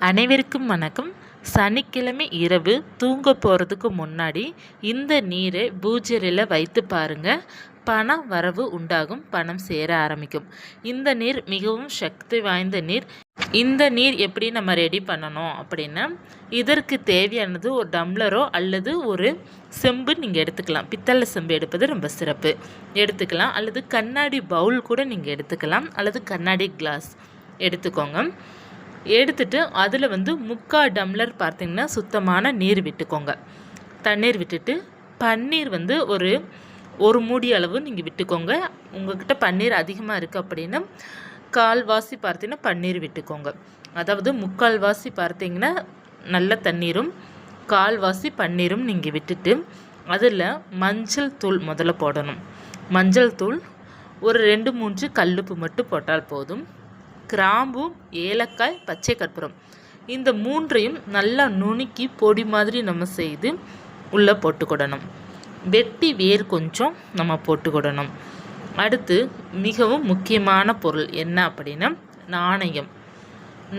அனைவருக்கும் வணக்கம். சனிக்கிழமை இரவு தூங்க போகிறதுக்கு முன்னாடி இந்த நீரை பூஜரில் வைத்து பாருங்கள் பண வரவு உண்டாகும் பணம் சேர ஆரம்பிக்கும். இந்த நீர் மிகவும் சக்தி வாய்ந்த நீர். இந்த நீர் எப்படி நம்ம ரெடி பண்ணணும் அப்படின்னா இதற்கு தேவையானது ஒரு டம்ளரோ அல்லது ஒரு செம்பு நீங்கள் எடுத்துக்கலாம். பித்தளை செம்பு எடுப்பது ரொம்ப சிறப்பு. எடுத்துக்கலாம். அல்லது கண்ணாடி பவுல் கூட நீங்கள் எடுத்துக்கலாம். அல்லது கண்ணாடி கிளாஸ் எடுத்துக்கோங்க. எடுத்துட்டு அதில் வந்து முக்கால் டம்ளர் பார்த்திங்கன்னா சுத்தமான நீர் விட்டுக்கோங்க. தண்ணீர் விட்டுட்டு பன்னீர் வந்து ஒரு ஒரு மூடி அளவு நீங்கள் விட்டுக்கோங்க. உங்கள்கிட்ட பன்னீர் அதிகமாக இருக்குது அப்படின்னா கால்வாசி பார்த்தீங்கன்னா பன்னீர் விட்டுக்கோங்க. அதாவது முக்கால்வாசி பார்த்தீங்கன்னா நல்ல தண்ணீரும் கால்வாசி பன்னீரும் நீங்கள் விட்டுட்டு அதில் மஞ்சள் தூள் முதல்ல போடணும். மஞ்சள் தூள் ஒரு ரெண்டு மூன்று கல்லுப்பு மட்டும் போட்டால் போதும். கிராம்பு ஏலக்காய் பச்சை கற்பூரம். இந்த மூன்றையும் நல்லா நுணுக்கி பொடி மாதிரி நம்ம செய்து உள்ளே போட்டுக்கிடணும். வெட்டி வேர் கொஞ்சம் நம்ம போட்டுக்கிடணும். அடுத்து மிகவும் முக்கியமான பொருள் என்ன அப்படின்னா நாணயம்.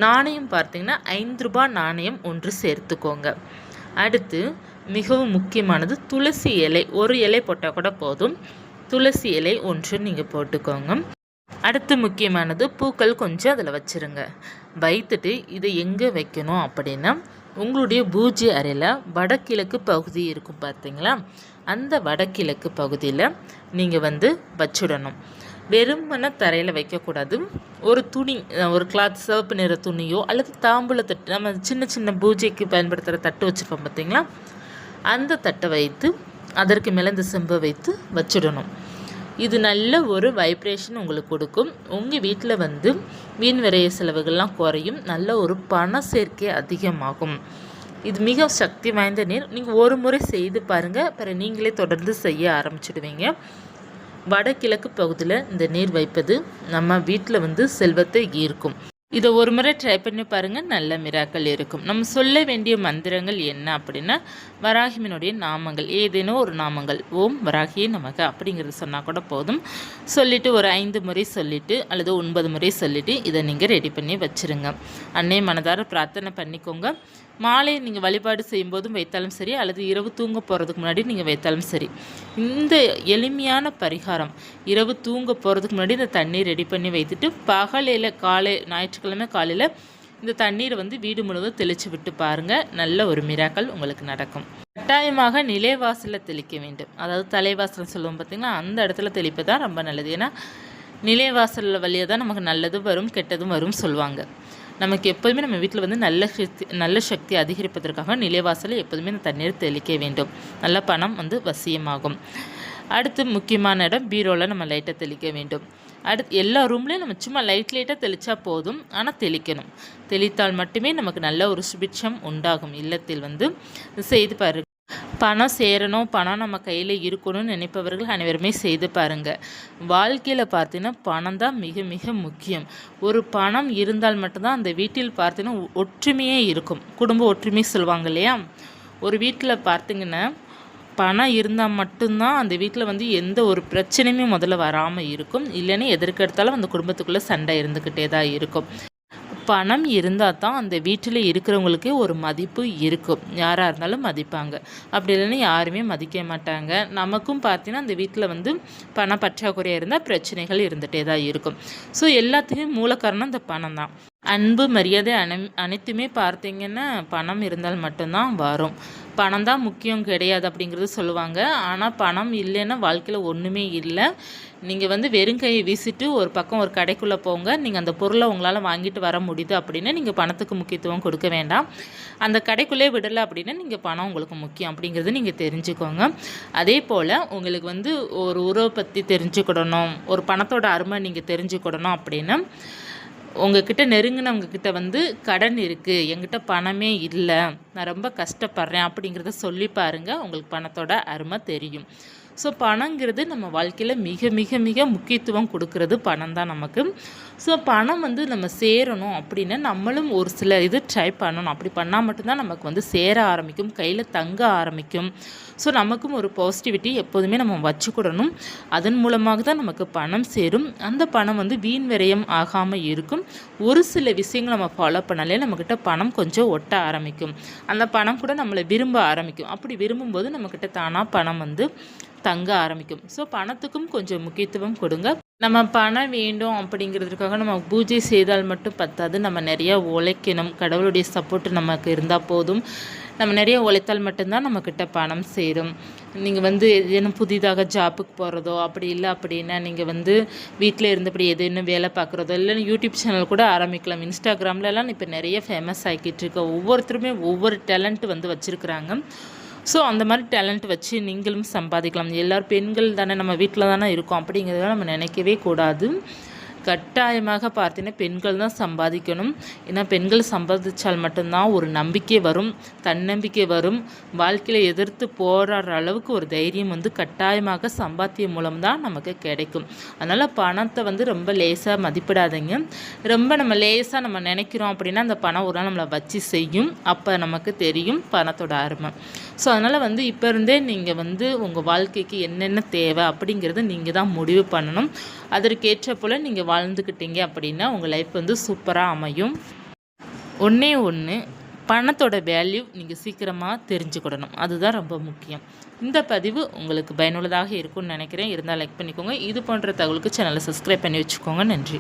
நாணயம் பார்த்தீங்கன்னா ஐந்து ரூபாய் நாணயம் ஒன்று சேர்த்துக்கோங்க. அடுத்து மிகவும் முக்கியமானது துளசி இலை. ஒரு இலை போட்டால் கூட போதும். துளசி இலை ஒன்று நீங்கள் போட்டுக்கோங்க. அடுத்து முக்கியமானது பூக்கள் கொஞ்சம் அதில் வச்சுருங்க. வைத்துட்டு இதை எங்கே வைக்கணும் அப்படின்னா உங்களுடைய பூஜை அறையில் வடகிழக்கு பகுதி இருக்கும் பார்த்தீங்களா? அந்த வடகிழக்கு பகுதியில் நீங்கள் வந்து வச்சுடணும். வெறுமன தரையில் வைக்கக்கூடாது. ஒரு துணி ஒரு கிளாத் சிவப்பு நிற துணியோ அல்லது தாம்பூல தட்டு நம்ம சின்ன சின்ன பூஜைக்கு பயன்படுத்துகிற தட்டு வச்சுருப்போம் பார்த்தீங்களா? அந்த தட்டை வைத்து அதற்கு மேலே இந்த செம்பை வைத்து வச்சிடணும். இது நல்ல ஒரு வைப்ரேஷன் உங்களுக்கு கொடுக்கும். உங்கள் வீட்டில் வந்து வீண் விரைய செலவுகள்லாம் குறையும். நல்ல ஒரு பண சேர்க்கை அதிகமாகும். இது மிக சக்தி வாய்ந்த நீர். நீங்கள் ஒரு முறை செய்து பாருங்கள் பிறகு நீங்களே தொடர்ந்து செய்ய ஆரம்பிச்சிடுவீங்க. வடகிழக்கு பகுதியில் இந்த நீர் வைப்பது நம்ம வீட்டில் வந்து செல்வத்தை ஈர்க்கும். இதை ஒரு முறை ட்ரை பண்ணி பாருங்கள் நல்ல மிராக்கள் இருக்கும். நம்ம சொல்ல வேண்டிய மந்திரங்கள் என்ன அப்படின்னா வராகிமனுடைய நாமங்கள் ஏதேனோ ஒரு நாமங்கள். ஓம் வராகியே நமக்கு அப்படிங்கிறது சொன்னால் கூட போதும். சொல்லிவிட்டு ஒரு ஐந்து முறை சொல்லிவிட்டு அல்லது ஒன்பது முறை சொல்லிவிட்டு இதை நீங்கள் ரெடி பண்ணி வச்சுருங்க. அன்னை மனதார பிரார்த்தனை பண்ணிக்கோங்க. மாலை நீங்கள் வழிபாடு செய்யும்போதும் வைத்தாலும் சரி அல்லது இரவு தூங்க போகிறதுக்கு முன்னாடி நீங்கள் வைத்தாலும் சரி. இந்த எளிமையான பரிகாரம் இரவு தூங்க போகிறதுக்கு முன்னாடி இந்த தண்ணீர் ரெடி பண்ணி வைத்துட்டு பகலையில் காலை ஞாயிற்றுக்கிழமை காலையில் இந்த தண்ணீரை வந்து வீடு முழுவதும் தெளித்து விட்டு பாருங்கள் நல்ல ஒரு மிராக்கள் உங்களுக்கு நடக்கும். கட்டாயமாக நிலைவாசலில் தெளிக்க வேண்டும். அதாவது தலைவாசல் சொல்லுவோம் பார்த்திங்கன்னா அந்த இடத்துல தெளிப்பு தான் ரொம்ப நல்லது. ஏன்னா நிலைவாசல் வழியாக தான் நமக்கு நல்லதும் வரும் கெட்டதும் வரும் சொல்லுவாங்க. நமக்கு எப்போதுமே நம்ம வீட்டில் வந்து நல்ல சக்தி நல்ல சக்தி அதிகரிப்பதற்காக நிலைவாசலில் எப்போதுமே இந்த தண்ணீர் தெளிக்க வேண்டும். நல்ல பணம் வந்து வசியமாகும். அடுத்து முக்கியமான இடம் பீரோவில் நம்ம லைட்டை தெளிக்க வேண்டும். அடுத்து எல்லா ரூம்லேயும் நம்ம சும்மா லைட் லைட்டாக தெளித்தா போதும் ஆனால் தெளிக்கணும். தெளித்தால் மட்டுமே நமக்கு நல்ல ஒரு சுபிட்சம் உண்டாகும். இல்லத்தில் வந்து செய்து பாரு பணம் சேரணும் பணம் நம்ம கையில் இருக்கணும்னு நினைப்பவர்கள் அனைவருமே செய்து பாருங்கள் வாழ்க்கையில் பார்த்தீங்கன்னா பணம் தான் மிக மிக முக்கியம். ஒரு பணம் இருந்தால் மட்டும்தான் அந்த வீட்டில் பார்த்தீங்கன்னா ஒற்றுமையே இருக்கும். குடும்ப ஒற்றுமை சொல்லுவாங்க இல்லையா? ஒரு வீட்டில் பார்த்தீங்கன்னா பணம் இருந்தால் மட்டும்தான் அந்த வீட்டில் வந்து எந்த ஒரு பிரச்சனையுமே முதல்ல வராமல் இருக்கும். இல்லைன்னா எதற்கெடுத்தாலும் அந்த குடும்பத்துக்குள்ளே சண்டை இருந்துக்கிட்டே தான் இருக்கும். பணம் இருந்தால் தான் அந்த வீட்டில் இருக்கிறவங்களுக்கு ஒரு மதிப்பு இருக்கும். யாராக இருந்தாலும் மதிப்பாங்க. அப்படி இல்லைன்னா யாருமே மதிக்க மாட்டாங்க. நமக்கும் பார்த்தீங்கன்னா அந்த வீட்டில் வந்து பண பற்றாக்குறையாக இருந்தால் பிரச்சனைகள் இருந்துகிட்டே தான் இருக்கும். ஸோ எல்லாத்துக்கும் மூல காரணம் இந்த பணம் தான். அன்பு மரியாதை அனை அனைத்துமே பார்த்தீங்கன்னா பணம் இருந்தால் மட்டும்தான் வரும். பணம் தான் முக்கியம் கிடையாது அப்படிங்கிறது சொல்லுவாங்க. ஆனால் பணம் இல்லைன்னா வாழ்க்கையில் ஒன்றுமே இல்லை. நீங்கள் வந்து வெறும் கையை வீசிட்டு ஒரு பக்கம் ஒரு கடைக்குள்ளே போங்க. நீங்கள் அந்த பொருளை உங்களால் வாங்கிட்டு வர முடியுது அப்படின்னு நீங்கள் பணத்துக்கு முக்கியத்துவம் கொடுக்க வேண்டாம். அந்த கடைக்குள்ளே விடலை அப்படின்னா நீங்கள் பணம் உங்களுக்கு முக்கியம் அப்படிங்கிறது நீங்கள் தெரிஞ்சுக்கோங்க. அதே போல் உங்களுக்கு வந்து ஒரு உறவை பற்றி தெரிஞ்சுக்கிடணும். ஒரு பணத்தோட அருமை நீங்கள் தெரிஞ்சுக்கிடணும் அப்படின்னா உங்ககிட்ட நெருங்கினவங்கக்கிட்ட வந்து கடன் இருக்குது என்கிட்ட பணமே இல்லை நான் ரொம்ப கஷ்டப்படுறேன் அப்படிங்கிறத சொல்லி பாருங்கள் உங்களுக்கு பணத்தோட அருமை தெரியும். ஸோ பணங்கிறது நம்ம வாழ்க்கையில் மிக மிக மிக முக்கியத்துவம் கொடுக்கறது பணம் தான் நமக்கு. ஸோ பணம் வந்து நம்ம சேரணும் அப்படின்னு நம்மளும் ஒரு சில இது ட்ரை பண்ணணும். அப்படி பண்ணால் மட்டும்தான் நமக்கு வந்து சேர ஆரம்பிக்கும் கையில் தங்க ஆரம்பிக்கும். ஸோ நமக்கும் ஒரு பாசிட்டிவிட்டி எப்போதுமே நம்ம வச்சுக்கிடணும். அதன் மூலமாக தான் நமக்கு பணம் சேரும். அந்த பணம் வந்து வீண் விரயம் ஆகாமல் இருக்கும். ஒரு சில விஷயங்கள் நம்ம ஃபாலோ பண்ணாலே நம்மக்கிட்ட பணம் கொஞ்சம் ஒட்ட ஆரம்பிக்கும். அந்த பணம் கூட நம்மளை விரும்ப ஆரம்பிக்கும். அப்படி விரும்பும்போது நம்மக்கிட்ட தானாக பணம் வந்து தங்க ஆரம்பிக்கும். ஸோ பணத்துக்கும் கொஞ்சம் முக்கியத்துவம் கொடுங்க. நம்ம பணம் வேண்டும் அப்படிங்கிறதுக்காக நம்ம பூஜை செய்தால் மட்டும் பத்தாது. நம்ம நிறையா உழைக்கணும். கடவுளுடைய சப்போர்ட் நமக்கு இருந்தால் போதும். நம்ம நிறைய உழைத்தால் மட்டும்தான் நம்மக்கிட்ட பணம் சேரும். நீங்கள் வந்து ஏதேனும் புதிதாக ஜாப்புக்கு போகிறதோ அப்படி இல்லை அப்படின்னா நீங்கள் வந்து வீட்டில் இருந்தபடி எதுன்னு வேலை பார்க்குறதோ இல்லை யூடியூப் சேனல் கூட ஆரம்பிக்கலாம். இன்ஸ்டாகிராம்லலாம் இப்போ நிறைய ஃபேமஸ் ஆகிக்கிட்டு இருக்க. ஒவ்வொருத்தருமே ஒவ்வொரு டேலண்ட் வந்து வச்சுருக்குறாங்க. ஸோ அந்த மாதிரி டேலண்ட் வச்சு நீங்களும் சம்பாதிக்கலாம். எல்லோரும் பெண்கள் தானே நம்ம வீட்டில் தானே இருக்கோம் அப்படிங்கிறத நம்ம நினைக்கவே கூடாது. கட்டாயமாக பார்த்தீங்கன்னா பெண்கள் தான் சம்பாதிக்கணும். ஏன்னா பெண்கள் சம்பாதிச்சால் மட்டும்தான் ஒரு நம்பிக்கை வரும் தன்னம்பிக்கை வரும். வாழ்க்கையில் எதிர்த்து போராடுற அளவுக்கு ஒரு தைரியம் வந்து கட்டாயமாக சம்பாத்தியம் மூலம் தான் நமக்கு கிடைக்கும். அதனால் பணத்தை வந்து ரொம்ப லேசாக மதிப்பிடாதீங்க. ரொம்ப நம்ம லேசாக நம்ம நினைக்கிறோம் அப்படின்னா அந்த பணம் ஒரு நாள் நம்மளை வச்சு செய்யும். அப்போ நமக்கு தெரியும் பணத்தோட அருமை. ஸோ அதனால் வந்து இப்போ இருந்தே நீங்கள் வந்து உங்கள் வாழ்க்கைக்கு என்னென்ன தேவை அப்படிங்கிறத நீங்கள் தான் முடிவு பண்ணணும். அதற்கேற்ற போல் நீங்கள் வாழ்ந்துக்கிட்டீங்க அப்படின்னா உங்கள் லைஃப் வந்து சூப்பராக அமையும். ஒன்றே ஒன்று பணத்தோட வேல்யூ நீங்கள் சீக்கிரமாக தெரிஞ்சுக்கிடணும். அதுதான் ரொம்ப முக்கியம். இந்த பதிவு உங்களுக்கு பயனுள்ளதாக இருக்கும்னு நினைக்கிறேன். இருந்தால் லைக் பண்ணிக்கோங்க. இது போன்ற தகவலுக்கு சேனலை சப்ஸ்கிரைப் பண்ணி வச்சுக்கோங்க. நன்றி.